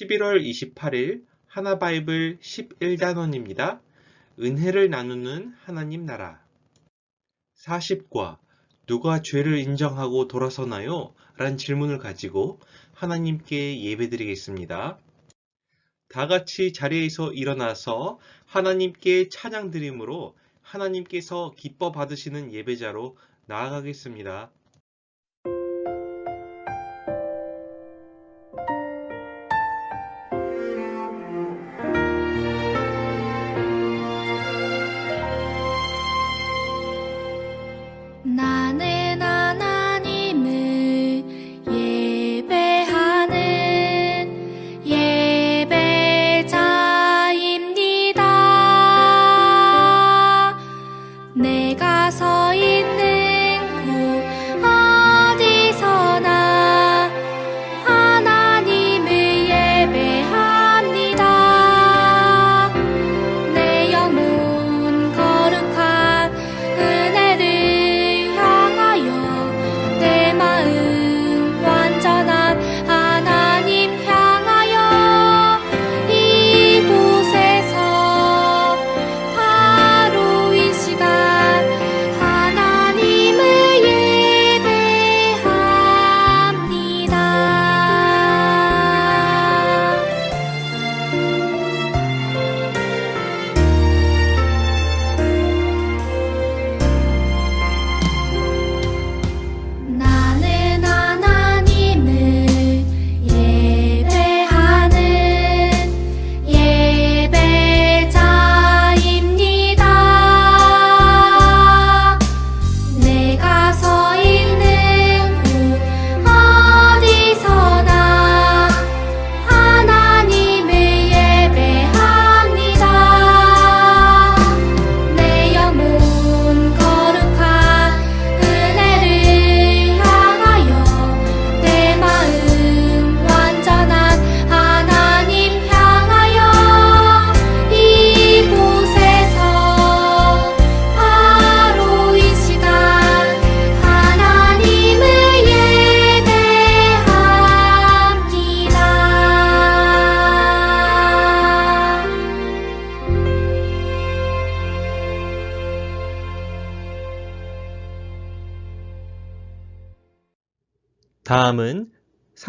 11월 28일 하나바이블 11단원입니다. 은혜를 나누는 하나님 나라 40과 누가 죄를 인정하고 돌아서나요? 라는 질문을 가지고 하나님께 예배드리겠습니다. 다 같이 자리에서 일어나서 하나님께 찬양드림으로 하나님께서 기뻐 받으시는 예배자로 나아가겠습니다.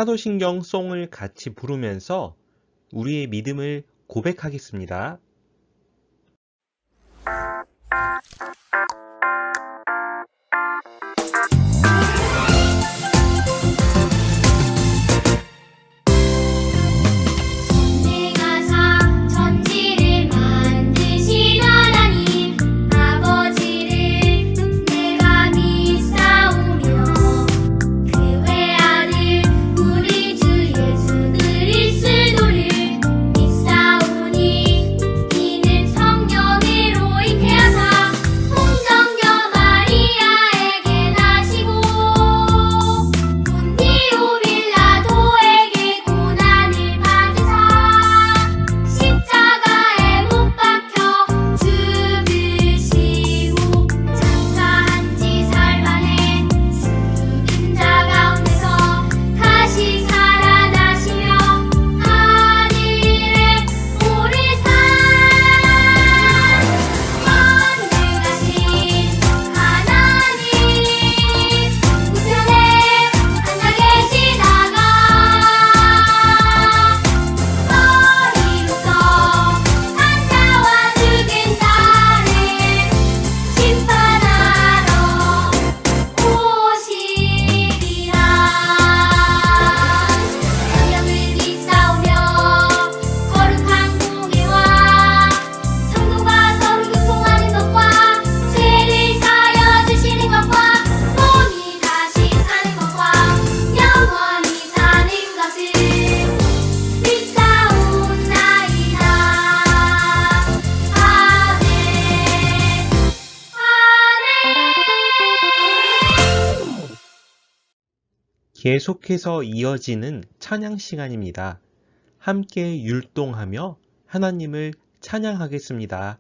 사도신경 송을 같이 부르면서 우리의 믿음을 고백하겠습니다. 계속해서 이어지는 찬양 시간입니다. 함께 율동하며 하나님을 찬양하겠습니다.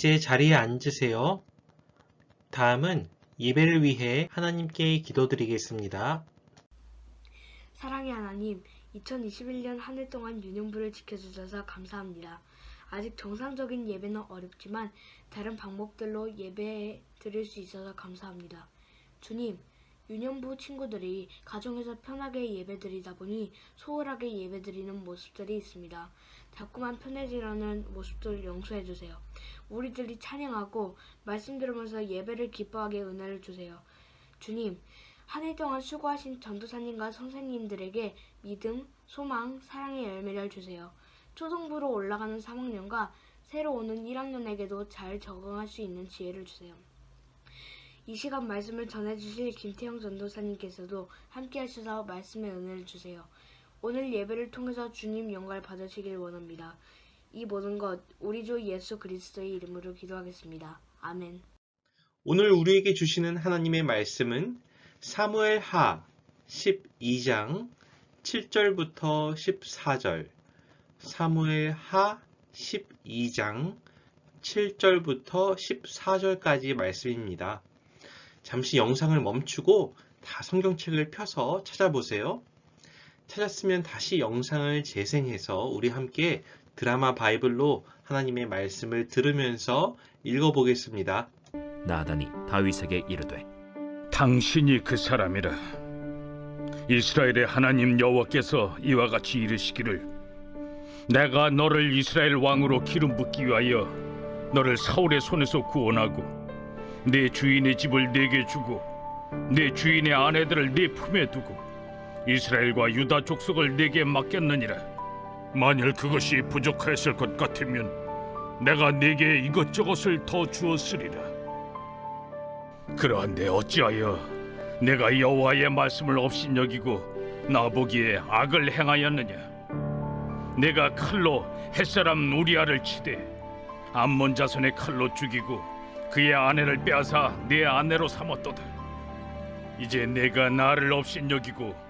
이제 자리에 앉으세요. 다음은 예배를 위해 하나님께 기도드리겠습니다. 사랑의 하나님, 2021년 한 해 동안 유년부를 지켜주셔서 감사합니다. 아직 정상적인 예배는 어렵지만 다른 방법들로 예배 드릴 수 있어서 감사합니다. 주님, 유년부 친구들이 가정에서 편하게 예배 드리다 보니 소홀하게 예배 드리는 모습들이 있습니다. 자꾸만 편해지려는 모습들 용서해 주세요. 우리들이 찬양하고 말씀 들으면서 예배를 기뻐하게 은혜를 주세요. 주님, 한 해 동안 수고하신 전도사님과 선생님들에게 믿음, 소망, 사랑의 열매를 주세요. 초등부로 올라가는 3학년과 새로 오는 1학년에게도 잘 적응할 수 있는 지혜를 주세요. 이 시간 말씀을 전해주실 김태형 전도사님께서도 함께 하셔서 말씀의 은혜를 주세요. 오늘 예배를 통해서 주님 영광을 받으시길 원합니다. 이 모든 것 우리 주 예수 그리스도의 이름으로 기도하겠습니다. 아멘. 오늘 우리에게 주시는 하나님의 말씀은 사무엘 하 12장 7절부터 14절, 사무엘 하 12장 7절부터 14절까지 말씀입니다. 잠시 영상을 멈추고 다 성경책을 펴서 찾아보세요. 찾았으면 다시 영상을 재생해서 우리 함께 드라마 바이블로 하나님의 말씀을 들으면서 읽어보겠습니다. 나단이 다윗에게 이르되 당신이 그 사람이라 이스라엘의 하나님 여호와께서 이와 같이 이르시기를 내가 너를 이스라엘 왕으로 기름 붓기 위하여 너를 사울의 손에서 구원하고 내 주인의 집을 내게 주고 내 주인의 아내들을 네 품에 두고 이스라엘과 유다 족속을 내게 맡겼느니라 만일 그것이 부족하였을 것 같으면 내가 네게 이것저것을 더 주었으리라. 그러한데 어찌하여 내가 여호와의 말씀을 업신여기고 나보기에 악을 행하였느냐? 내가 칼로 햇사람 우리아를 치되 암몬 자손의 칼로 죽이고 그의 아내를 빼앗아 내 아내로 삼았도다. 이제 내가 나를 업신여기고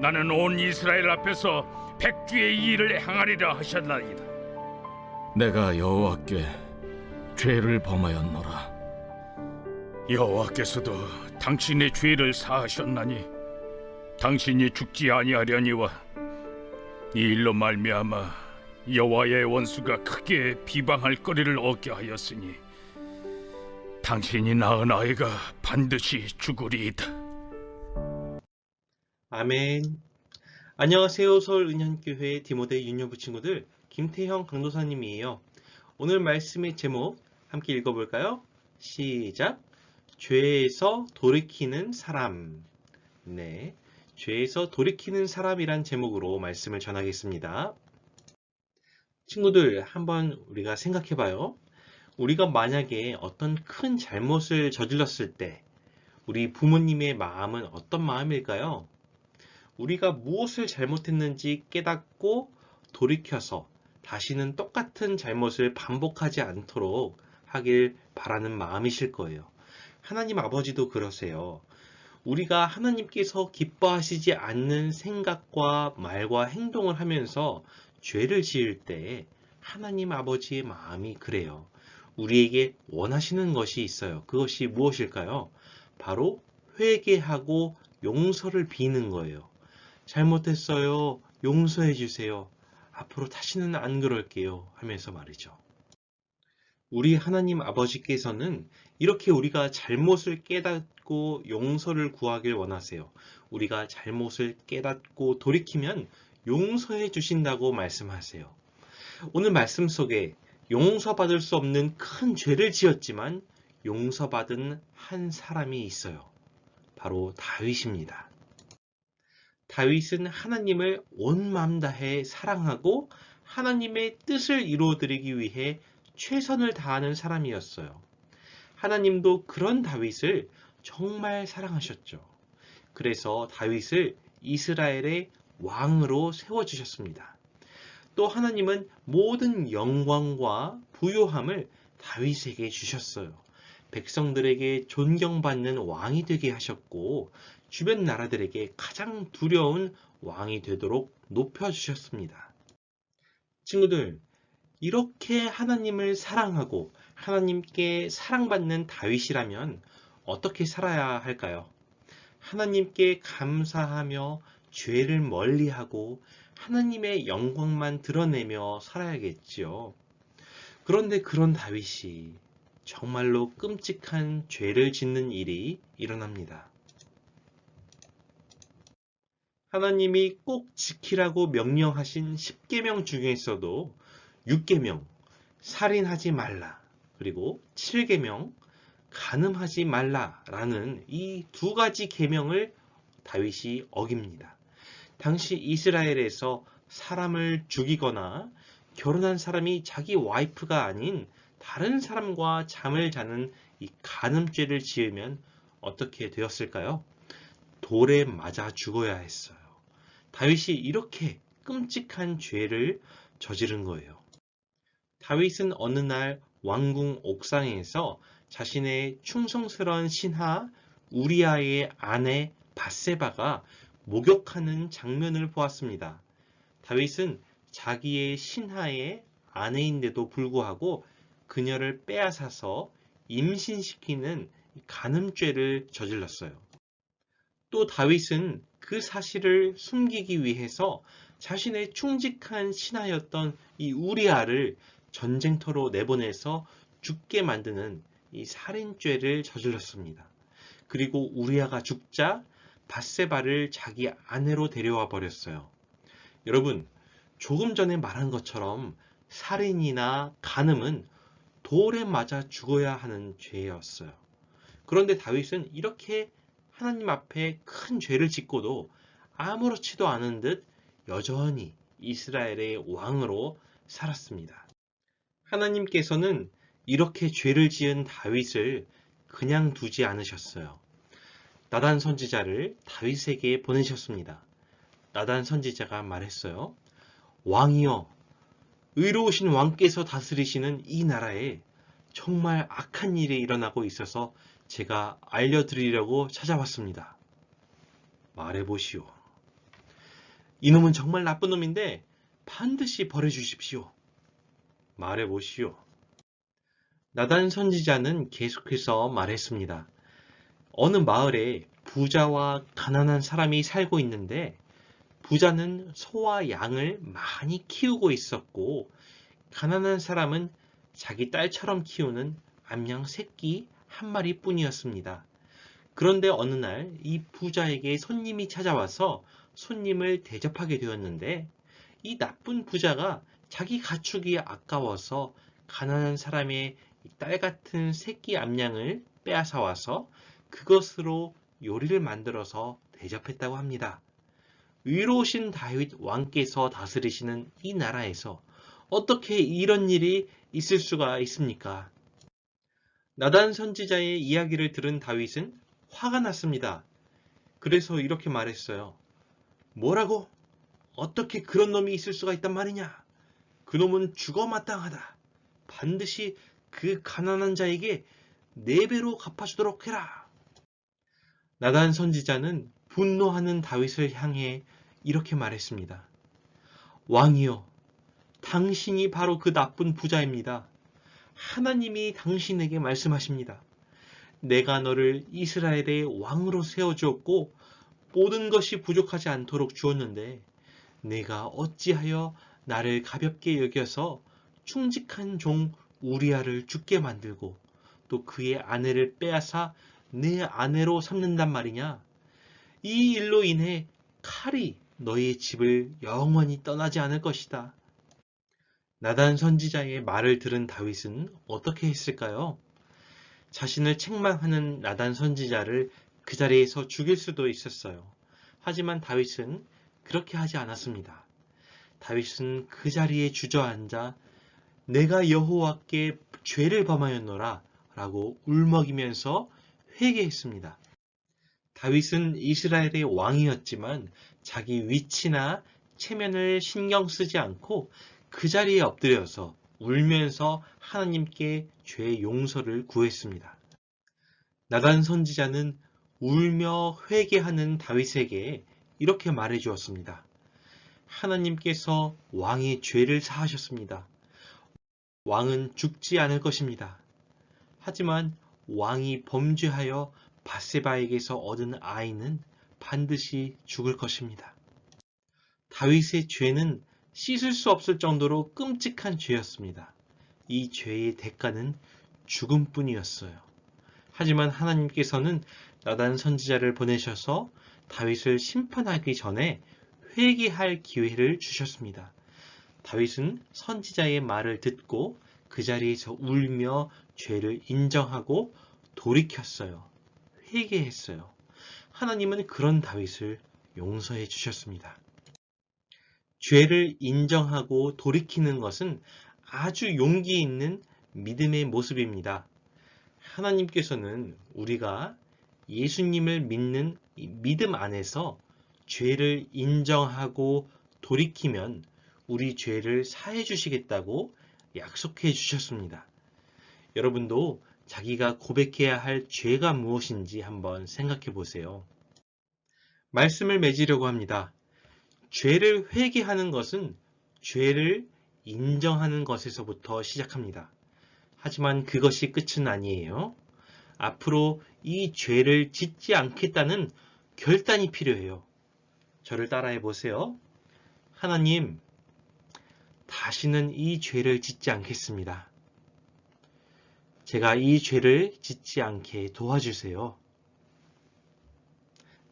나는 온 이스라엘 앞에서 백주의 일을 행하리라 하셨나이다 내가 여호와께 죄를 범하였노라. 여호와께서도 당신의 죄를 사하셨나니 당신이 죽지 아니하려니와 이 일로 말미암아 여호와의 원수가 크게 비방할 거리를 얻게 하였으니 당신이 낳은 아이가 반드시 죽으리이다. 아멘. 안녕하세요. 서울 은현교회 디모데 유년부 친구들 김태형 강도사님이에요. 오늘 말씀의 제목 함께 읽어볼까요? 시작. 죄에서 돌이키는 사람. 네. 죄에서 돌이키는 사람이란 제목으로 말씀을 전하겠습니다. 친구들, 한번 우리가 생각해 봐요. 우리가 만약에 어떤 큰 잘못을 저질렀을 때 우리 부모님의 마음은 어떤 마음일까요? 우리가 무엇을 잘못했는지 깨닫고 돌이켜서 다시는 똑같은 잘못을 반복하지 않도록 하길 바라는 마음이실 거예요. 하나님 아버지도 그러세요. 우리가 하나님께서 기뻐하시지 않는 생각과 말과 행동을 하면서 죄를 지을 때 하나님 아버지의 마음이 그래요. 우리에게 원하시는 것이 있어요. 그것이 무엇일까요? 바로 회개하고 용서를 비는 거예요. 잘못했어요. 용서해 주세요. 앞으로 다시는 안 그럴게요. 하면서 말이죠. 우리 하나님 아버지께서는 이렇게 우리가 잘못을 깨닫고 용서를 구하길 원하세요. 우리가 잘못을 깨닫고 돌이키면 용서해 주신다고 말씀하세요. 오늘 말씀 속에 용서받을 수 없는 큰 죄를 지었지만 용서받은 한 사람이 있어요. 바로 다윗입니다. 다윗은 하나님을 온 마음 다해 사랑하고 하나님의 뜻을 이루어드리기 위해 최선을 다하는 사람이었어요. 하나님도 그런 다윗을 정말 사랑하셨죠. 그래서 다윗을 이스라엘의 왕으로 세워주셨습니다. 또 하나님은 모든 영광과 부요함을 다윗에게 주셨어요. 백성들에게 존경받는 왕이 되게 하셨고 주변 나라들에게 가장 두려운 왕이 되도록 높여주셨습니다. 친구들, 이렇게 하나님을 사랑하고 하나님께 사랑받는 다윗이라면 어떻게 살아야 할까요? 하나님께 감사하며 죄를 멀리하고 하나님의 영광만 드러내며 살아야겠지요. 그런데 그런 다윗이 정말로 끔찍한 죄를 짓는 일이 일어납니다. 하나님이 꼭 지키라고 명령하신 10계명 중에서도 6계명 살인하지 말라 그리고 7계명 간음하지 말라라는 이 두 가지 계명을 다윗이 어깁니다. 당시 이스라엘에서 사람을 죽이거나 결혼한 사람이 자기 와이프가 아닌 다른 사람과 잠을 자는 이 간음죄를 지으면 어떻게 되었을까요? 돌에 맞아 죽어야 했어요. 다윗이 이렇게 끔찍한 죄를 저지른 거예요. 다윗은 어느 날 왕궁 옥상에서 자신의 충성스러운 신하 우리아의 아내 바세바가 목욕하는 장면을 보았습니다. 다윗은 자기의 신하의 아내인데도 불구하고 그녀를 빼앗아서 임신시키는 간음죄를 저질렀어요. 또 다윗은 그 사실을 숨기기 위해서 자신의 충직한 신하였던 이 우리아를 전쟁터로 내보내서 죽게 만드는 이 살인죄를 저질렀습니다. 그리고 우리아가 죽자 바세바를 자기 아내로 데려와 버렸어요. 여러분, 조금 전에 말한 것처럼 살인이나 간음은 돌에 맞아 죽어야 하는 죄였어요. 그런데 다윗은 이렇게 하나님 앞에 큰 죄를 짓고도 아무렇지도 않은 듯 여전히 이스라엘의 왕으로 살았습니다. 하나님께서는 이렇게 죄를 지은 다윗을 그냥 두지 않으셨어요. 나단 선지자를 다윗에게 보내셨습니다. 나단 선지자가 말했어요. 왕이여, 의로우신 왕께서 다스리시는 이 나라에 정말 악한 일이 일어나고 있어서 제가 알려드리려고 찾아왔습니다. 말해보시오. 이놈은 정말 나쁜 놈인데 반드시 벌해주십시오. 말해보시오. 나단 선지자는 계속해서 말했습니다. 어느 마을에 부자와 가난한 사람이 살고 있는데 부자는 소와 양을 많이 키우고 있었고 가난한 사람은 자기 딸처럼 키우는 암양 새끼 한 마리 뿐이었습니다. 그런데 어느 날 이 부자에게 손님이 찾아와서 손님을 대접하게 되었는데 이 나쁜 부자가 자기 가축이 아까워서 가난한 사람의 딸 같은 새끼 암양을 빼앗아 와서 그것으로 요리를 만들어서 대접했다고 합니다. 의로우신 다윗 왕께서 다스리시는 이 나라에서 어떻게 이런 일이 있을 수가 있습니까? 나단 선지자의 이야기를 들은 다윗은 화가 났습니다. 그래서 이렇게 말했어요. 뭐라고? 어떻게 그런 놈이 있을 수가 있단 말이냐? 그 놈은 죽어 마땅하다. 반드시 그 가난한 자에게 네 배로 갚아주도록 해라. 나단 선지자는 분노하는 다윗을 향해 이렇게 말했습니다. 왕이여, 당신이 바로 그 나쁜 부자입니다. 하나님이 당신에게 말씀하십니다. 내가 너를 이스라엘의 왕으로 세워주었고 모든 것이 부족하지 않도록 주었는데 내가 어찌하여 나를 가볍게 여겨서 충직한 종 우리아를 죽게 만들고 또 그의 아내를 빼앗아 내 아내로 삼는단 말이냐? 이 일로 인해 칼이 너의 집을 영원히 떠나지 않을 것이다. 나단 선지자의 말을 들은 다윗은 어떻게 했을까요? 자신을 책망하는 나단 선지자를 그 자리에서 죽일 수도 있었어요. 하지만 다윗은 그렇게 하지 않았습니다. 다윗은 그 자리에 주저앉아 내가 여호와께 죄를 범하였노라 라고 울먹이면서 회개했습니다. 다윗은 이스라엘의 왕이었지만 자기 위치나 체면을 신경 쓰지 않고 그 자리에 엎드려서 울면서 하나님께 죄 용서를 구했습니다. 나단 선지자는 울며 회개하는 다윗에게 이렇게 말해 주었습니다. 하나님께서 왕의 죄를 사하셨습니다. 왕은 죽지 않을 것입니다. 하지만 왕이 범죄하여 바세바에게서 얻은 아이는 반드시 죽을 것입니다. 다윗의 죄는 씻을 수 없을 정도로 끔찍한 죄였습니다. 이 죄의 대가는 죽음뿐이었어요. 하지만 하나님께서는 나단 선지자를 보내셔서 다윗을 심판하기 전에 회개할 기회를 주셨습니다. 다윗은 선지자의 말을 듣고 그 자리에서 울며 죄를 인정하고 돌이켰어요. 회개했어요. 하나님은 그런 다윗을 용서해 주셨습니다. 죄를 인정하고 돌이키는 것은 아주 용기 있는 믿음의 모습입니다. 하나님께서는 우리가 예수님을 믿는 이 믿음 안에서 죄를 인정하고 돌이키면 우리 죄를 사해 주시겠다고 약속해 주셨습니다. 여러분도 자기가 고백해야 할 죄가 무엇인지 한번 생각해 보세요. 말씀을 맺으려고 합니다. 죄를 회개하는 것은 죄를 인정하는 것에서부터 시작합니다. 하지만 그것이 끝은 아니에요. 앞으로 이 죄를 짓지 않겠다는 결단이 필요해요. 저를 따라해 보세요. 하나님, 다시는 이 죄를 짓지 않겠습니다. 제가 이 죄를 짓지 않게 도와주세요.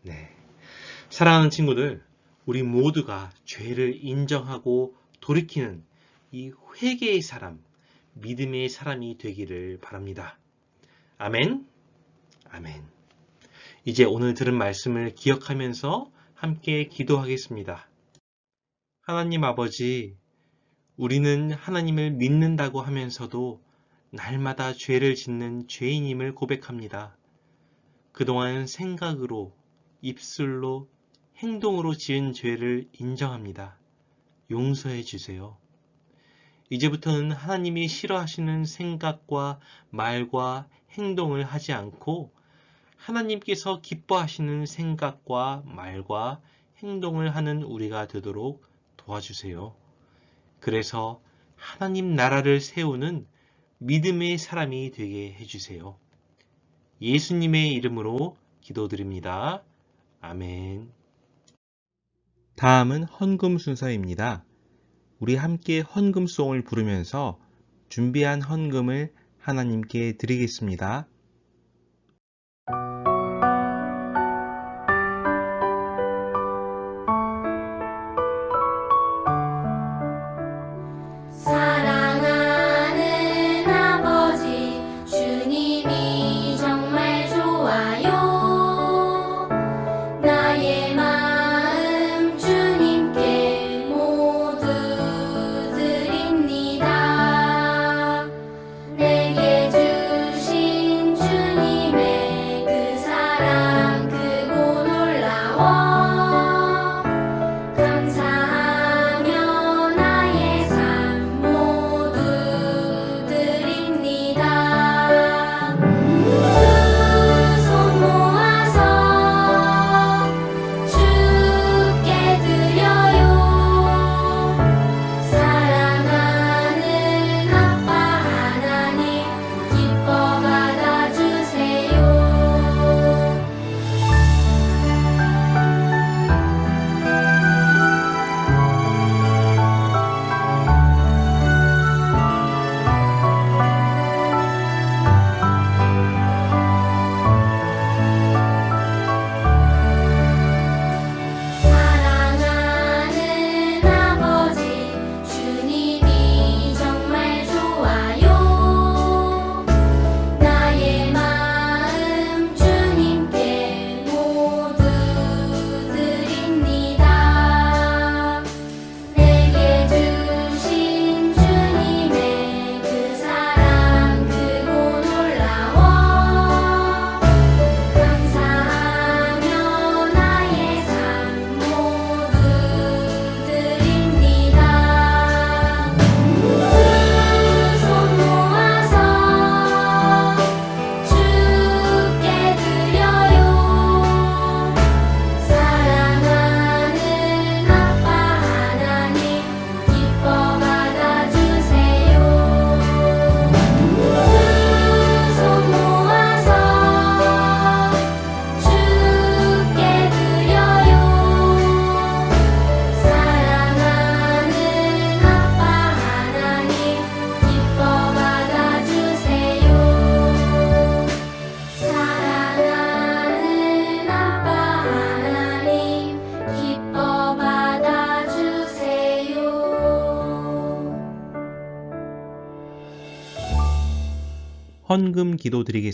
네. 사랑하는 친구들, 우리 모두가 죄를 인정하고 돌이키는 이 회개의 사람, 믿음의 사람이 되기를 바랍니다. 아멘. 아멘. 이제 오늘 들은 말씀을 기억하면서 함께 기도하겠습니다. 하나님 아버지, 우리는 하나님을 믿는다고 하면서도 날마다 죄를 짓는 죄인임을 고백합니다. 그동안 생각으로, 입술로, 행동으로 지은 죄를 인정합니다. 용서해 주세요. 이제부터는 하나님이 싫어하시는 생각과 말과 행동을 하지 않고 하나님께서 기뻐하시는 생각과 말과 행동을 하는 우리가 되도록 도와주세요. 그래서 하나님 나라를 세우는 믿음의 사람이 되게 해주세요. 예수님의 이름으로 기도드립니다. 아멘. 다음은 헌금 순서입니다. 우리 함께 헌금송을 부르면서 준비한 헌금을 하나님께 드리겠습니다.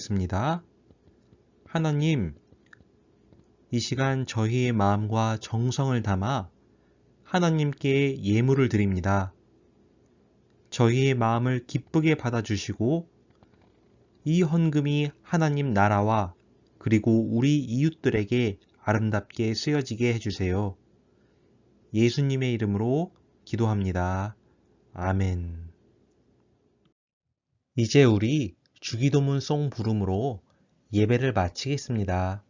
드리겠습니다. 하나님, 이 시간 저희의 마음과 정성을 담아 하나님께 예물을 드립니다. 저희의 마음을 기쁘게 받아주시고 이 헌금이 하나님 나라와 그리고 우리 이웃들에게 아름답게 쓰여지게 해주세요. 예수님의 이름으로 기도합니다. 아멘. 이제 우리 주기도문 송 부름으로 예배를 마치겠습니다.